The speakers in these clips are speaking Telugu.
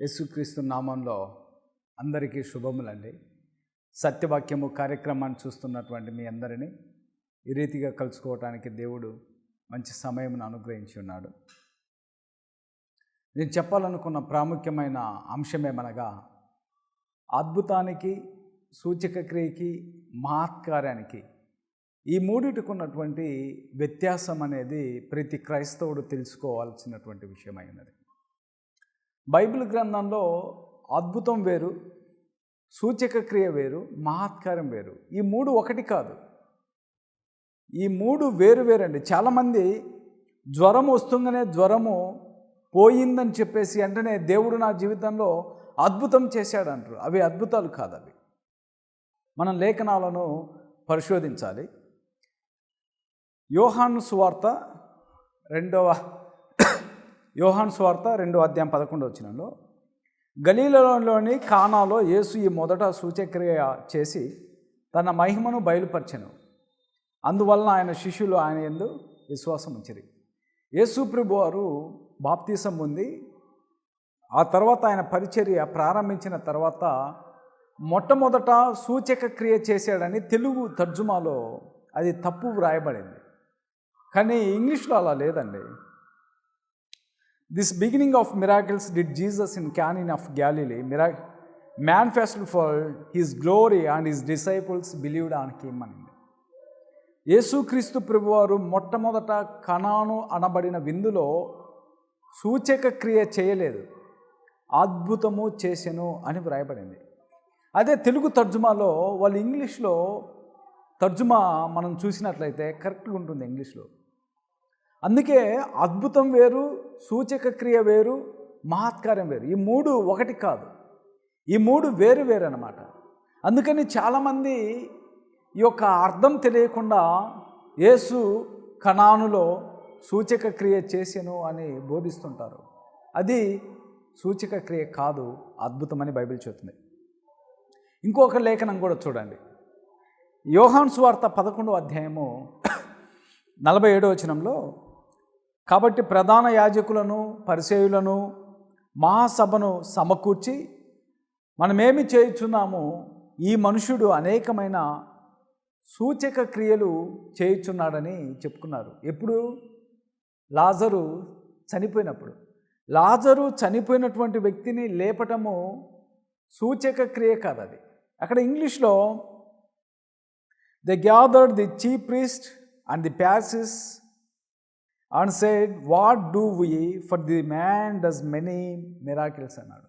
యేసుక్రీస్తు నామంలో అందరికీ శుభములండి. సత్యవాక్యము కార్యక్రమాన్ని చూస్తున్నటువంటి మీ అందరినీ ఈ రీతిగా కలుసుకోవటానికి దేవుడు మంచి సమయమును అనుగ్రహించి ఉన్నాడు. నేను చెప్పాలనుకున్న ప్రాముఖ్యమైన అంశమేమనగా అద్భుతానికి సూచక క్రియకి మహత్కార్యానికి ఈ మూడిటికి ఉన్నటువంటి వ్యత్యాసం అనేది ప్రతి క్రైస్తవుడు తెలుసుకోవాల్సినటువంటి విషయమైనది. బైబిల్ గ్రంథంలో అద్భుతం వేరు సూచక క్రియ వేరు మహాత్కారం వేరు. ఈ మూడు ఒకటి కాదు. ఈ మూడు వేరు వేరండి. చాలామంది జ్వరం వస్తుందనే జ్వరము పోయిందని చెప్పేసి వెంటనే దేవుడు నా జీవితంలో అద్భుతం చేశాడు అంటారు అవి అద్భుతాలు కాదు అవి. మనం లేఖనాలను పరిశోధించాలి. యోహాను సువార్త రెండవ యోహాన్ స్వార్త రెండు అధ్యాయం పదకొండు వచ్చినంలో గలీలలోని కానాలో యేసు ఈ మొదట సూచక్రియ చేసి తన మహిమను బయలుపరచను. అందువలన ఆయన శిష్యులు ఆయన ఎందు విశ్వాసం ఉంచరు. యేసు ప్రభు వారు బాప్తీసం పొంది ఆ తర్వాత ఆయన పరిచర్య ప్రారంభించిన తర్వాత మొట్టమొదట సూచక క్రియ చేశాడని తెలుగు తర్జుమాలో అది తప్పు వ్రాయబడింది. కానీ ఇంగ్లీష్లో అలా లేదండి. This beginning of miracles did Jesus in Cana of Galilee Mira manifested for his glory and his disciples believed on him అని యేసుక్రీస్తు ప్రభువారు మొట్టమొదట కణాను అనబడిన విందులో సూచక క్రియ చేయలేదు. అద్భుతము చేసెను అని వ్రాయబడింది. అదే తెలుగు తర్జుమాలో వాళ్ళు ఇంగ్లీష్లో తర్జుమా మనం చూసినట్లయితే కరెక్ట్గా ఉంటుంది ఇంగ్లీష్లో. అందుకే అద్భుతం వేరు సూచక క్రియ వేరు మహాత్కార్యం వేరు. ఈ మూడు ఒకటి కాదు. ఈ మూడు వేరు వేరు అనమాట అందుకని చాలామంది ఈ యొక్క అర్థం తెలియకుండా యేసు కణానులో సూచక క్రియ చేసెను అని బోధిస్తుంటారు. అది సూచక క్రియ కాదు అద్భుతమని బైబిల్ చెబుతుంది. ఇంకొక లేఖనం కూడా చూడండి. యోహాన్ స్వార్త పదకొండో అధ్యాయము నలభై ఏడో వచనంలో కాబట్టి ప్రధాన యాజకులను పరిసేయులను మహాసభను సమకూర్చి మనమేమి చేయుచున్నాము? ఈ మనుషుడు అనేకమైన సూచక క్రియలు చేయుచున్నాడని చెప్పుకున్నారు. ఎప్పుడు? లాజరు చనిపోయినప్పుడు. లాజరు చనిపోయినటువంటి వ్యక్తిని లేపటము సూచక క్రియ కాదు అది. అక్కడ ఇంగ్లీష్లో the gathered the chief priest and the Pharisees and said what do we for the man does many miracles అన్నాడు.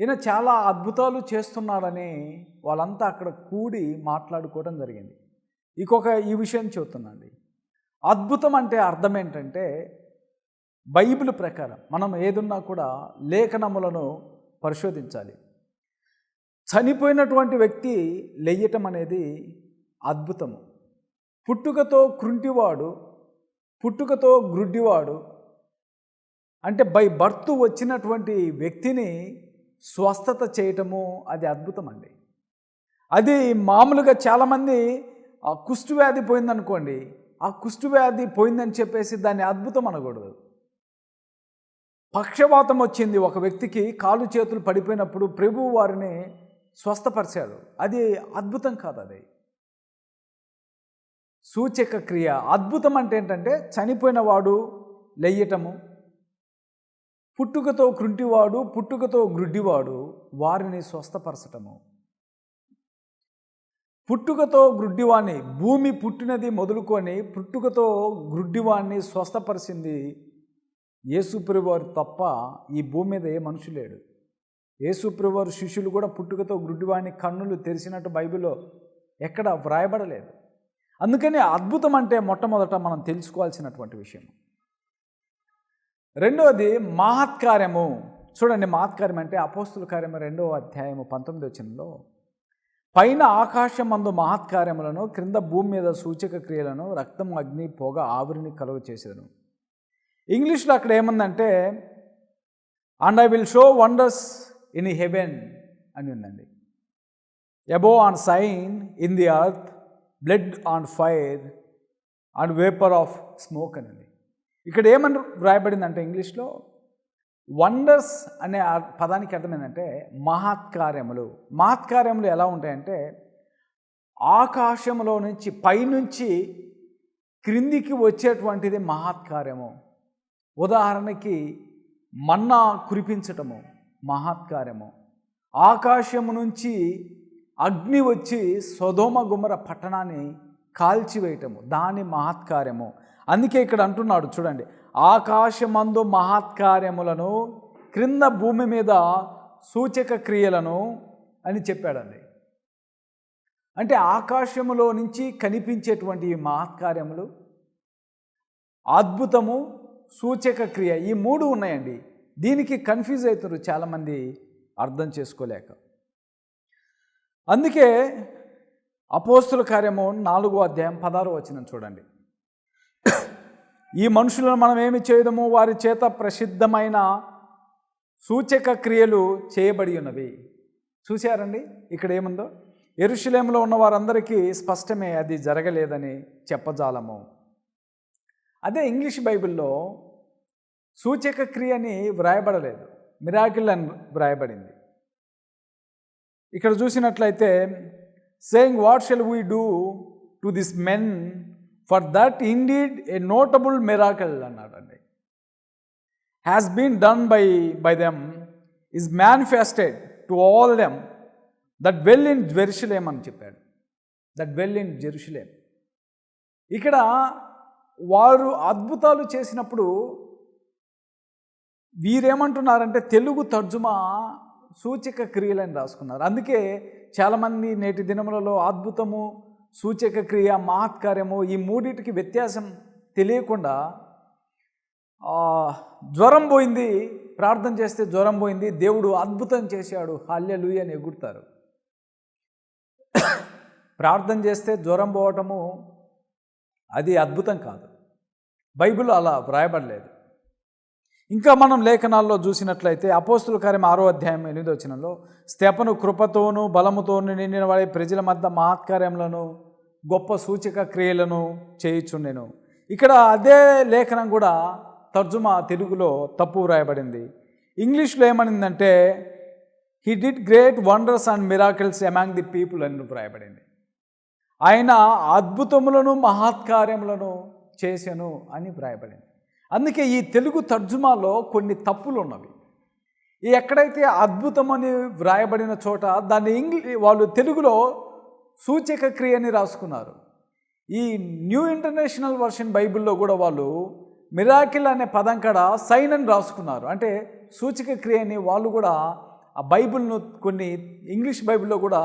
ఈయన చాలా అద్భుతాలు చేస్తున్నాడని వాళ్ళంతా అక్కడ కూడి మాట్లాడుకోవడం జరిగింది. ఇంకొక ఈ విషయం చెబుతున్నాండి. అద్భుతం అంటే అర్థం ఏంటంటే బైబిల్ ప్రకారం మనం ఏదున్నా కూడా లేఖనములను పరిశోధించాలి. చనిపోయినటువంటి వ్యక్తి లెయ్యటం అనేది అద్భుతము. పుట్టుకతో కృంటివాడు పుట్టుకతో గ్రుడ్డివాడు. అంటే బై బర్త్ వచ్చినటువంటి వ్యక్తిని స్వస్థత చేయటము అది అద్భుతం అండి అది మామూలుగా చాలామంది ఆ కుష్ఠవ్యాధి పోయిందనుకోండి ఆ కుష్ఠవ్యాధి పోయిందని చెప్పేసి దాన్ని అద్భుతం అనకూడదు. పక్షవాతం వచ్చింది ఒక వ్యక్తికి కాలు చేతులు పడిపోయినప్పుడు ప్రభు వారిని స్వస్థపరిచారు. అది అద్భుతం కాదు అది సూచక క్రియ. అద్భుతం అంటే ఏంటంటే చనిపోయిన వాడు లెయ్యటము పుట్టుకతో కృంటివాడు పుట్టుకతో గ్రుడ్డివాడు వారిని స్వస్థపరచటము. పుట్టుకతో గ్రుడ్డివాణ్ణి భూమి పుట్టినది మొదలుకొని పుట్టుకతో గ్రుడ్డివాణ్ణి స్వస్థపరిచింది యేసుప్రివారు తప్ప ఈ భూమి మీద ఏ మనుషు లేడు. యేసుప్రివారు శిష్యులు కూడా పుట్టుకతో గ్రుడ్డివాణ్ణి కన్నులు తెరిచినట్టు బైబిల్లో ఎక్కడ వ్రాయబడలేదు. అందుకని అద్భుతం అంటే మొట్టమొదట మనం తెలుసుకోవాల్సినటువంటి విషయం. రెండవది మహత్కార్యము. చూడండి మహత్కార్యం అంటే అపోస్తుల కార్యము రెండవ అధ్యాయము పంతొమ్మిది వచ్చినలో పైన ఆకాశం మందు మహత్కార్యములను క్రింద భూమి మీద సూచక క్రియలను రక్తం అగ్ని పొగ ఆవిరిని కలుగ చేసేదను. ఇంగ్లీష్లో అక్కడ ఏముందంటే and I will show wonders in heaven అని ఉందండి. Above on sign in the earth blood on fire and vapour of smoke అని ఇక్కడ ఏమని వ్రాయబడిందంటే ఇంగ్లీష్లో? వండర్స్ అనే పదానికి అర్థం ఏంటంటే మహత్కార్యములు. మహత్కార్యములు ఎలా ఉంటాయంటే ఆకాశంలో నుంచి పైనుంచి క్రిందికి వచ్చేటువంటిది మహత్కార్యము. ఉదాహరణకి మన్నా కురిపించటము మహత్కార్యము. ఆకాశము నుంచి అగ్ని వచ్చి సొదోమ గుమర పట్టణాన్ని కాల్చివేయటము దాని మహత్కార్యము. అందుకే ఇక్కడ అంటున్నాడు చూడండి. ఆకాశమందు మహత్కార్యములను క్రింద భూమి మీద సూచక క్రియలను అని చెప్పాడండి. అంటే ఆకాశములో నుంచి కనిపించేటువంటి ఈ మహత్కార్యములు అద్భుతము సూచక క్రియ ఈ మూడు ఉన్నాయండి. దీనికి కన్ఫ్యూజ్ అవుతారు చాలామంది అర్థం చేసుకోలేక. అందుకే అపోస్తుల కార్యము నాలుగో అధ్యాయం పదారు వచ్చిన చూడండి. ఈ మనుషులను మనం ఏమి చేయదము? వారి చేత ప్రసిద్ధమైన సూచక క్రియలు చేయబడి ఉన్నవి. చూశారండి? ఇక్కడ ఏముందో? ఎరుషులేములో ఉన్న వారందరికీ స్పష్టమే అది జరగలేదని చెప్పజాలము. అదే ఇంగ్లీష్ బైబిల్లో సూచక క్రియని వ్రాయబడలేదు. మిరాకిల్ అని వ్రాయబడింది. ఇక్కడ చూసినట్లయితే saying what shall we do to this men for that indeed a notable miracle అన్నాడండి. Has been done by by them is manifested to all them that well in Jerusalem అని చెప్పాడు. దట్ వెల్ ఇన్ జెరుషులేం ఇక్కడ వారు అద్భుతాలు చేసినప్పుడు వీరేమంటున్నారంటే తెలుగు తర్జుమా సూచక అని రాసుకున్నారు. అందుకే చాలామంది నేటి దినములలో అద్భుతము సూచక క్రియ మహత్కార్యము ఈ మూడింటికి వ్యత్యాసం తెలియకుండా జ్వరం పోయింది ప్రార్థన చేస్తే జ్వరం పోయింది దేవుడు అద్భుతం చేశాడు హాల్యలుయ అని ఎగురుతారు. ప్రార్థన చేస్తే జ్వరం పోవటము అది అద్భుతం కాదు. బైబిల్ అలా వ్రాయబడలేదు. ఇంకా మనం లేఖనాల్లో చూసినట్లయితే అపోస్తుల కార్యం ఆరో అధ్యాయం ఎనిమిదో వచనంలో స్తెపను కృపతోనూ బలముతోనూ నిండిన వాడి ప్రజల మధ్య మహత్కార్యములను గొప్ప సూచక క్రియలను చేయుచుండెను. ఇక్కడ అదే లేఖనం కూడా తర్జుమా తెలుగులో తప్పు వ్రాయబడింది. ఇంగ్లీష్లో ఏమనిందంటే he did great wonders and miracles among the people అని వ్రాయబడింది. ఆయన అద్భుతములను మహత్కార్యములను చేశాను అని వ్రాయబడింది. అందుకే ఈ తెలుగు తర్జుమాలో కొన్ని తప్పులు ఉన్నవి ఈ ఎక్కడైతే అద్భుతమని వ్రాయబడిన చోట దాన్ని ఇంగ్లీ వాళ్ళు తెలుగులో సూచక క్రియని రాసుకున్నారు. ఈ న్యూ ఇంటర్నేషనల్ వర్షన్ బైబిల్లో కూడా వాళ్ళు మిరాకిల్ అనే పదం కాడ సైన్ అని రాసుకున్నారు. అంటే సూచక క్రియని వాళ్ళు కూడా ఆ బైబిల్ను కొన్ని ఇంగ్లీష్ బైబిల్లో కూడా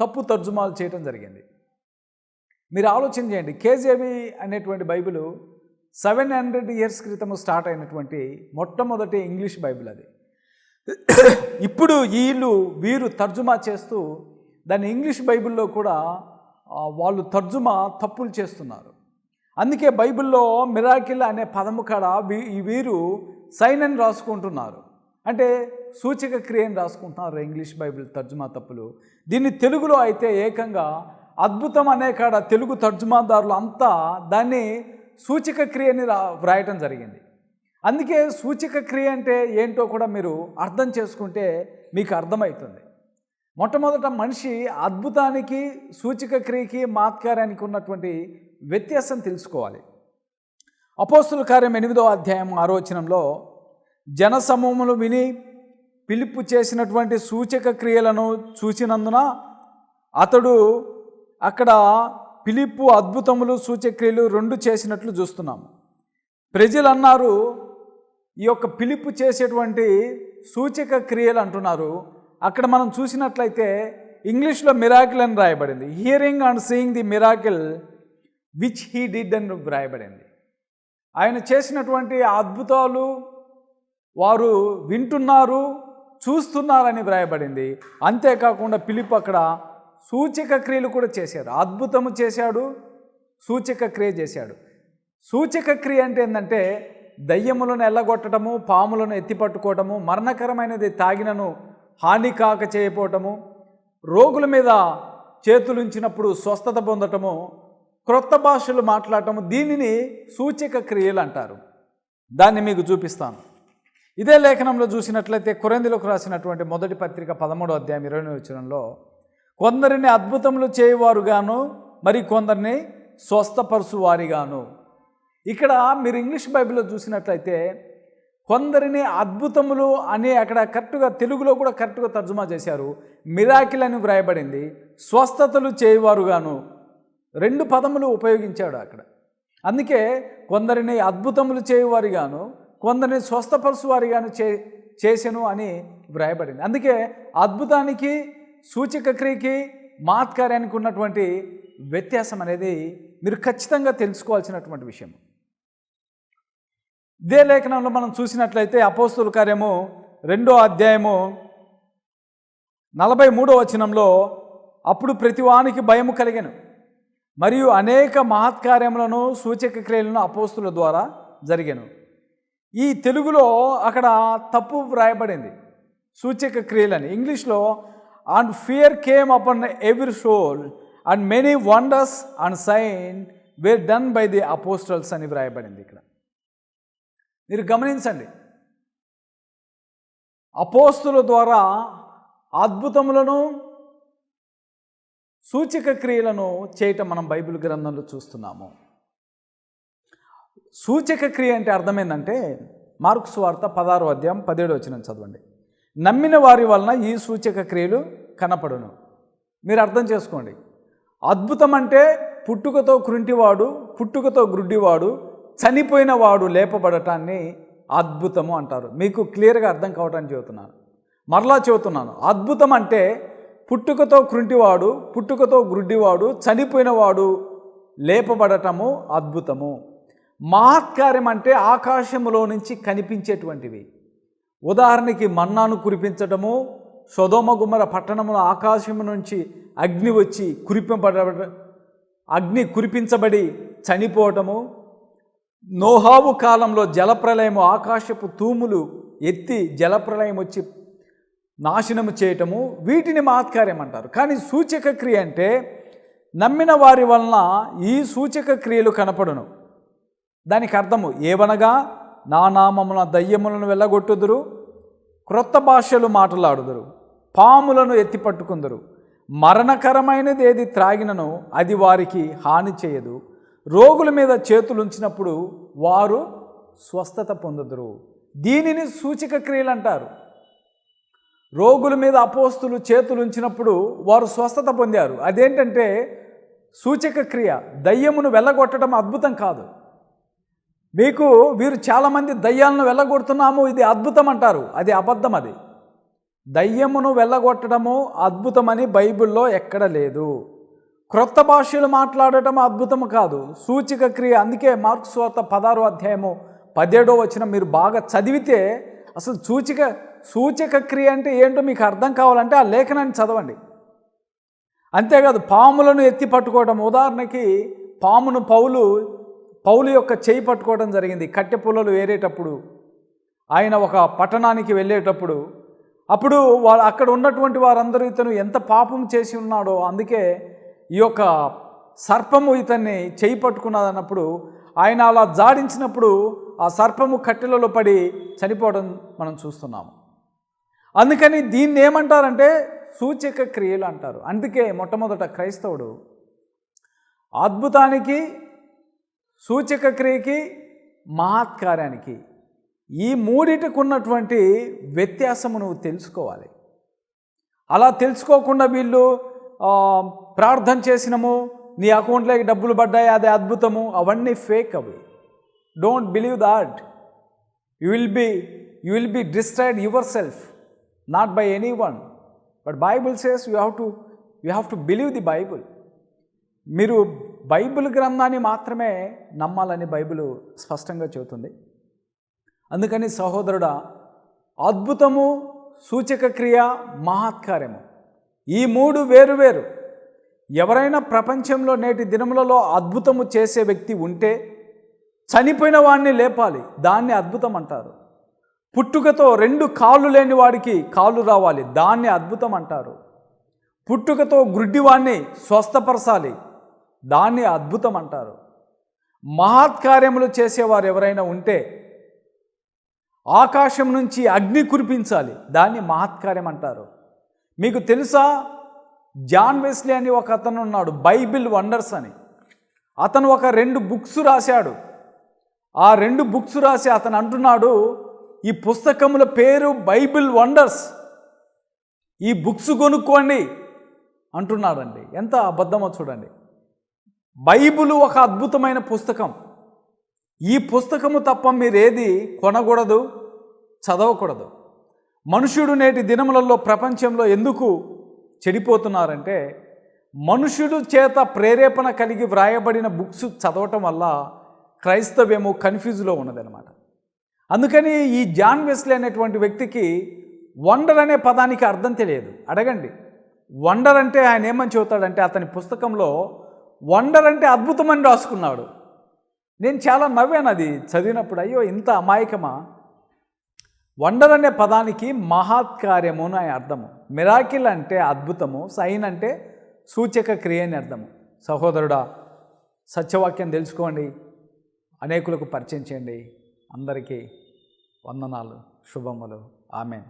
తప్పు తర్జుమాలు చేయడం జరిగింది. మీరు ఆలోచన చేయండి కేజేబి అనేటువంటి బైబిల్ సెవెన్ హండ్రెడ్ ఇయర్స్ క్రితం స్టార్ట్ అయినటువంటి మొట్టమొదటి ఇంగ్లీష్ బైబిల్ అది. ఇప్పుడు వీళ్ళు వీరు తర్జుమా చేస్తూ దాన్ని ఇంగ్లీష్ బైబిల్లో కూడా వాళ్ళు తర్జుమా తప్పులు చేస్తున్నారు. అందుకే బైబిల్లో మిరాకిల్ అనే పదము కాడ వీ వీరు సైన్ అని రాసుకుంటున్నారు. అంటే సూచక క్రియని రాసుకుంటున్నారు ఇంగ్లీష్ బైబిల్ తర్జుమా తప్పులు. దీన్ని తెలుగులో అయితే ఏకంగా అద్భుతం అనే కాడ తెలుగు తర్జుమాదారులు అంతా దాన్ని సూచక క్రియని రా వ్రాయటం జరిగింది. అందుకే సూచక క్రియ అంటే ఏంటో కూడా మీరు అర్థం చేసుకుంటే మీకు అర్థమవుతుంది. మొట్టమొదట మనిషి అద్భుతానికి సూచక క్రియకి మాత్కార్యానికి ఉన్నటువంటి వ్యత్యాసం తెలుసుకోవాలి. అపోస్తుల కార్యం ఎనిమిదో అధ్యాయం ఆరోచనంలో జనసమూహములు విని పిలుపు చేసినటువంటి సూచక క్రియలను చూసినందున అతడు అక్కడ పిలిప్పు అద్భుతములు సూచక్రియలు రెండు చేసినట్లు చూస్తున్నాము. ప్రజలు అన్నారు ఈ యొక్క పిలుపు చేసేటువంటి సూచక క్రియలు అంటున్నారు. అక్కడ మనం చూసినట్లయితే ఇంగ్లీష్లో మిరాకిల్ అని రాయబడింది. Hearing and seeing the miracle which he did అని వ్రాయబడింది ఆయన చేసినటువంటి అద్భుతాలు వారు వింటున్నారు చూస్తున్నారని వ్రాయబడింది. అంతేకాకుండా పిలుపు అక్కడ సూచక క్రియలు కూడా చేశారు అద్భుతము చేశాడు సూచక క్రియ చేశాడు. సూచక క్రియ అంటే ఏంటంటే దయ్యములను ఎల్లగొట్టడము పాములను ఎత్తిపట్టుకోవటము మరణకరమైనది తాగినను హాని కాక చేయపోవటము రోగుల మీద చేతులుంచినప్పుడు స్వస్థత పొందటము క్రొత్త భాషలు మాట్లాడటము దీనిని సూచక క్రియలు అంటారు. దాన్ని మీకు చూపిస్తాను. ఇదే లేఖనంలో చూసినట్లయితే కొరందిలోకి రాసినటువంటి మొదటి పత్రిక పదమూడో అధ్యాయం ఇరవై వచనంలో కొందరిని అద్భుతములు చేయవారుగాను మరి కొందరిని స్వస్థపరుచువారిగాను ఇక్కడ మీరు ఇంగ్లీష్ బైబిల్లో చూసినట్లయితే కొందరిని అద్భుతములు అని అక్కడ కరెక్ట్గా తెలుగులో కూడా కరెక్ట్గా తర్జుమా చేశారు. మిరాకిల్ అని వ్రాయబడింది. స్వస్థతలు చేయవారుగాను. రెండు పదములు ఉపయోగించాడు అక్కడ. అందుకే కొందరిని అద్భుతములు చేయవారిగాను కొందరిని స్వస్థపరుచువారిగాను చే చేసెను అని వ్రాయబడింది. అందుకే అద్భుతానికి సూచక క్రియకి మాత్కార్యానికి ఉన్నటువంటి వ్యత్యాసం అనేది మీరు ఖచ్చితంగా తెలుసుకోవాల్సినటువంటి విషయం ఇదే లేఖనంలో మనం చూసినట్లయితే అపోస్తుల కార్యము రెండో అధ్యాయము నలభై మూడో వచనంలో అప్పుడు ప్రతివానికి భయము కలిగాను. మరియు అనేక మహత్కార్యములను సూచక క్రియలను అపోస్తుల ద్వారా జరిగాను. ఈ తెలుగులో అక్కడ తప్పు వ్రాయబడింది. సూచక క్రియలని ఇంగ్లీష్లో and fear came upon every soul and many wonders and sign were done by the apostles అని వ్రాయబడింది ఇక్కడ. మీరు గమనించండి. అపోస్తుల ద్వారా అద్భుతములను సూచక క్రియలను చేయటం మనం బైబిల్ గ్రంథంలో చూస్తున్నాము. సూచక క్రియ అంటే అర్థమైందంటే మార్క్స్ వార్త పదహారు అధ్యాయం పదిహేడు వచ్చిన చదవండి. నమ్మిన వారి వలన ఈ సూచక క్రియలు కనపడును. మీరు అర్థం చేసుకోండి. అద్భుతం అంటే పుట్టుకతో కృంటివాడు పుట్టుకతో గ్రుడ్డివాడు చనిపోయిన వాడు లేపబడటాన్ని అద్భుతము అంటారు. మీకు క్లియర్గా అర్థం కావటానికి చెబుతున్నాను. మరలా చెబుతున్నాను. అద్భుతం అంటే పుట్టుకతో కృంటివాడు పుట్టుకతో గ్రుడ్డివాడు చనిపోయినవాడు లేపబడటము అద్భుతము. మహత్కార్యం అంటే ఆకాశములో నుంచి కనిపించేటువంటివి. ఉదాహరణకి మన్నాను కురిపించటము సొదోమ గుమ్మర పట్టణములో ఆకాశము నుంచి అగ్ని వచ్చి కురిపింపడ అగ్ని కురిపించబడి చనిపోవటము నోహావు కాలంలో జలప్రలయము ఆకాశపు తూములు ఎత్తి జలప్రలయం వచ్చి నాశనము చేయటము వీటిని మహత్కార్యం అంటారు. కానీ సూచక క్రియ అంటే నమ్మిన వారి వలన ఈ సూచక క్రియలు కనపడును. దానికి అర్థము ఏవనగా నా నామమున దయ్యములను వెళ్ళగొట్టుదురు క్రొత్త భాషలు మాట్లాడుదురు పాములను ఎత్తి పట్టుకుందరు మరణకరమైనది ఏది త్రాగినను అది వారికి హాని చేయదు. రోగుల మీద చేతులు ఉంచినప్పుడు వారు స్వస్థత పొందుదురు. దీనిని సూచక క్రియలు అంటారు. రోగుల మీద అపోస్తులు చేతులు ఉంచినప్పుడు వారు స్వస్థత పొందారు. అదేంటంటే సూచక క్రియ దయ్యమును వెళ్ళగొట్టడం అద్భుతం కాదు. మీకు వీరు చాలామంది దయ్యాలను వెళ్ళగొడుతున్నాము ఇది అద్భుతం అంటారు అది అబద్ధం అది. దయ్యమును వెళ్ళగొట్టడము అద్భుతమని బైబిల్లో ఎక్కడ లేదు. క్రొత్త భాషలు మాట్లాడటం అద్భుతం కాదు. సూచిక క్రియ అందుకే మార్క్స్ వార్త పదారో అధ్యాయము పదిహేడో వచ్చిన మీరు బాగా చదివితే అసలు సూచిక సూచక క్రియ అంటే ఏంటో మీకు అర్థం కావాలంటే ఆ లేఖనాన్ని చదవండి. అంతేకాదు పాములను ఎత్తి పట్టుకోవడం ఉదాహరణకి పామును పౌలు పౌలు యొక్క చేయి పట్టుకోవడం జరిగింది. కట్టె పుల్లలు వేరేటప్పుడు ఆయన ఒక పట్టణానికి వెళ్ళేటప్పుడు అప్పుడు వాళ్ళు అక్కడ ఉన్నటువంటి వారందరూ ఇతను ఎంత పాపం చేసి ఉన్నాడో అందుకే ఈ యొక్క సర్పము ఇతన్ని చేయి పట్టుకున్నదన్నప్పుడు ఆయన అలా జాడించినప్పుడు ఆ సర్పము కట్టెలలో పడి చనిపోవడం మనం చూస్తున్నాము. అందుకని దీన్ని ఏమంటారంటే సూచక క్రియలు అంటారు. అందుకే మొట్టమొదట క్రైస్తవుడు అద్భుతానికి సూచక క్రియకి మహాత్కార్యానికి ఈ మూడిటికి ఉన్నటువంటి వ్యత్యాసము నువ్వు తెలుసుకోవాలి. అలా తెలుసుకోకుండా వీళ్ళు ప్రార్థన చేసినము నీ అకౌంట్లోకి డబ్బులు పడ్డాయి అది అద్భుతము అవన్నీ ఫేక్ అవి. Don't believe that you will be you will be destroyed yourself not by anyone but Bible says you have to you have to believe the Bible మీరు బైబిల్ గ్రంథాన్ని మాత్రమే నమ్మాలని బైబిల్ స్పష్టంగా చెబుతుంది. అందుకని సహోదరుడా అద్భుతము సూచక క్రియ మహత్కార్యము. ఈ మూడు వేరు వేరు. ఎవరైనా ప్రపంచంలో నేటి దినములలో అద్భుతము చేసే వ్యక్తి ఉంటే చనిపోయిన వాడిని లేపాలి దాన్ని అద్భుతం అంటారు. పుట్టుకతో రెండు కాళ్ళు లేని వాడికి కాళ్ళు రావాలి దాన్ని అద్భుతం అంటారు. పుట్టుకతో గుడ్డివాణ్ణి స్వస్థపరచాలి దాన్ని అద్భుతం అంటారు మహత్కార్యములు చేసేవారు ఎవరైనా ఉంటే ఆకాశం నుంచి అగ్ని కురిపించాలి. దాన్ని మహత్కార్యం అంటారు. మీకు తెలుసా? జాన్ వెస్లీ అని ఒక అతను ఉన్నాడు బైబిల్ వండర్స్ అని. అతను ఒక రెండు బుక్స్ రాశాడు. ఆ రెండు బుక్స్ రాసి అతను అంటున్నాడు ఈ పుస్తకముల పేరు బైబిల్ వండర్స్. ఈ బుక్స్ కొనుక్కోండి. అంటున్నాడండి. ఎంత అబద్ధమో చూడండి. బైబిల్ ఒక అద్భుతమైన పుస్తకం. ఈ పుస్తకము తప్ప మీరేది కొనకూడదు చదవకూడదు. మనుషుడు నేటి దినములలో ప్రపంచంలో ఎందుకు చెడిపోతున్నారంటే మనుషుడు చేత ప్రేరేపణ కలిగి వ్రాయబడిన బుక్స్ చదవటం వల్ల క్రైస్తవ్యము కన్ఫ్యూజ్లో ఉన్నదనమాట అందుకని ఈ జాన్ వెస్లీ అనేటువంటి వ్యక్తికి వండర్ అనే పదానికి అర్థం తెలియదు. అడగండి. వండర్ అంటే ఆయన ఏమని చెబుతాడంటే అతని పుస్తకంలో వండర్ అంటే అద్భుతమని రాసుకున్నాడు. నేను చాలా నవ్వాను అది చదివినప్పుడు. అయ్యో ఇంత అమాయకమా? వండర్ అనే పదానికి మహాత్కార్యము అని అర్థము. మిరాకిల్ అంటే అద్భుతము సైన్ అంటే సూచక క్రియ అని అర్థము. సహోదరుడా సత్యవాక్యం తెలుసుకోండి అనేకులకు పరిచయం చేయండి. అందరికీ వందనాలు శుభములు. ఆమెన్.